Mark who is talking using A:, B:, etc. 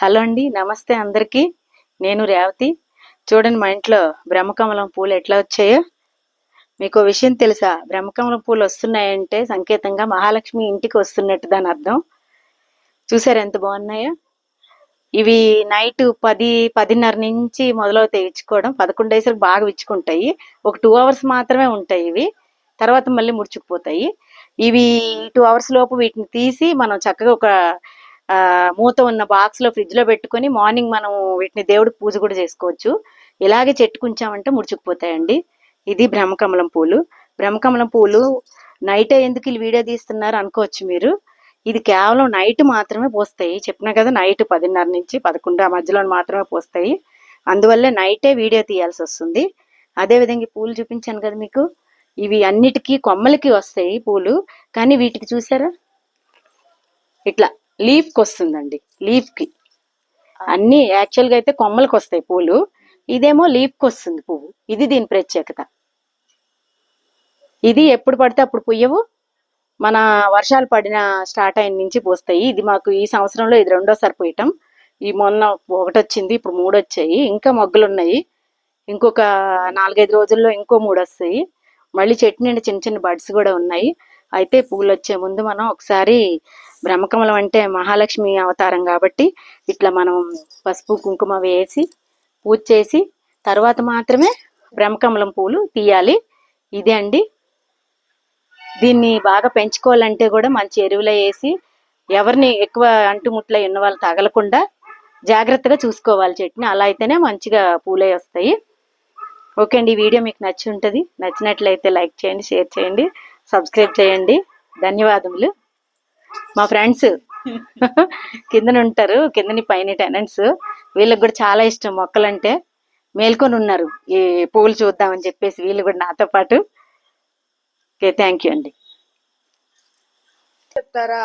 A: Hello అండి నమస్తే అందరికీ. నేను రేవతి. చూడండి మా ఇంట్లో బ్రహ్మకమలం పూలు ఎట్లా వచ్చాయో. మీకు విషయం తెలుసా? బ్రహ్మకమలం పూలు వస్తున్నాయంటే సంకేతంగా మహాలక్ష్మి ఇంటికి వస్తున్నట్టు దాని అర్థం. చూసారు ఎంత బాగున్నాయో? ఇవి నైట్ పది పదిన్నర నుంచి మొదలవుతాయి ఇచ్చుకోవడం పదకొండు డేస్ బాగా విచ్చుకుంటాయి. ఒక టూ అవర్స్ మాత్రమే ఉంటాయి ఇవి. తర్వాత మళ్ళీ ముడుచుకుపోతాయి. ఇవి టూ అవర్స్ లోపు వీటిని తీసి మనం చక్కగా ఒక మూత ఉన్న బాక్స్లో ఫ్రిడ్జ్లో పెట్టుకొని మార్నింగ్ మనం వీటిని దేవుడికి పూజ కూడా చేసుకోవచ్చు. ఇలాగే చెట్టుకుంచామంటే ముడుచుకుపోతాయండి. ఇది బ్రహ్మకమలం పూలు. బ్రహ్మకమలం పూలు నైట్ ఎందుకు వీళ్ళు వీడియో తీస్తున్నారు అనుకోవచ్చు మీరు. ఇది కేవలం నైట్ మాత్రమే పోస్తాయి. చెప్పినా కదా నైట్ పదిన్నర నుంచి పదకొండు ఆ మధ్యలో మాత్రమే పోస్తాయి. అందువల్లే నైటే వీడియో తీయాల్సి వస్తుంది. అదే విధంగా ఈ పూలు చూపించాను కదా మీకు. ఇవి అన్నిటికీ కొమ్మలకి వస్తాయి పూలు. కానీ వీటికి చూసారా? ఇట్లా. లీఫ్కి వస్తుందండి లీఫ్కి అన్ని యాక్చువల్గా అయితే కొమ్మలకు వస్తాయి పూలు. ఇదేమో లీఫ్కి వస్తుంది పువ్వు. ఇది దీని ప్రత్యేకత. ఇది ఎప్పుడు పడితే అప్పుడు పుయ్యవు. మన వర్షాలు పడిన స్టార్ట్ అయిన నుంచి పోస్తాయి. ఇది మాకు ఈ సంవత్సరంలో ఇది రెండోసారి పోయటం. ఈ మొన్న ఒకటి వచ్చింది ఇప్పుడు మూడు వచ్చాయి ఇంకా మొగ్గలు ఉన్నాయి ఇంకొక నాలుగైదు రోజుల్లో ఇంకో మూడు వస్తాయి మళ్ళీ చెట్టు నిండా చిన్న చిన్న బడ్స్ కూడా ఉన్నాయి. అయితే పూలు వచ్చే ముందు మనం ఒకసారి బ్రహ్మకమలం అంటే మహాలక్ష్మి అవతారం కాబట్టి ఇట్లా మనం పసుపు కుంకుమ వేసి పూజ చేసి తర్వాత మాత్రమే బ్రహ్మకమలం పూలు తీయాలి. ఇదే అండి. దీన్ని బాగా పెంచుకోవాలంటే కూడా మంచి ఎరువులు వేసి ఎవరిని ఎక్కువ అంటుముట్ల ఉన్న వాళ్ళు తగలకుండా జాగ్రత్తగా చూసుకోవాలి చెట్టుని. అలా అయితేనే మంచిగా పూలే వస్తాయి. ఓకే అండి. ఈ వీడియో మీకు నచ్చి ఉంటుంది. నచ్చినట్లయితే లైక్ చేయండి షేర్ చేయండి సబ్స్క్రైబ్ చేయండి. ధన్యవాదములు. మా ఫ్రెండ్స్ కిందన ఉంటారు కిందని పైన టెనెంట్స్. వీళ్ళకి కూడా చాలా ఇష్టం మొక్కలంటే. మేల్కొని ఉన్నారు. ఈ పూలు చూద్దామని చెప్పేసి వీళ్ళు కూడా నాతో పాటు. ఓకే థ్యాంక్ యూ అండి.
B: చెప్తారా?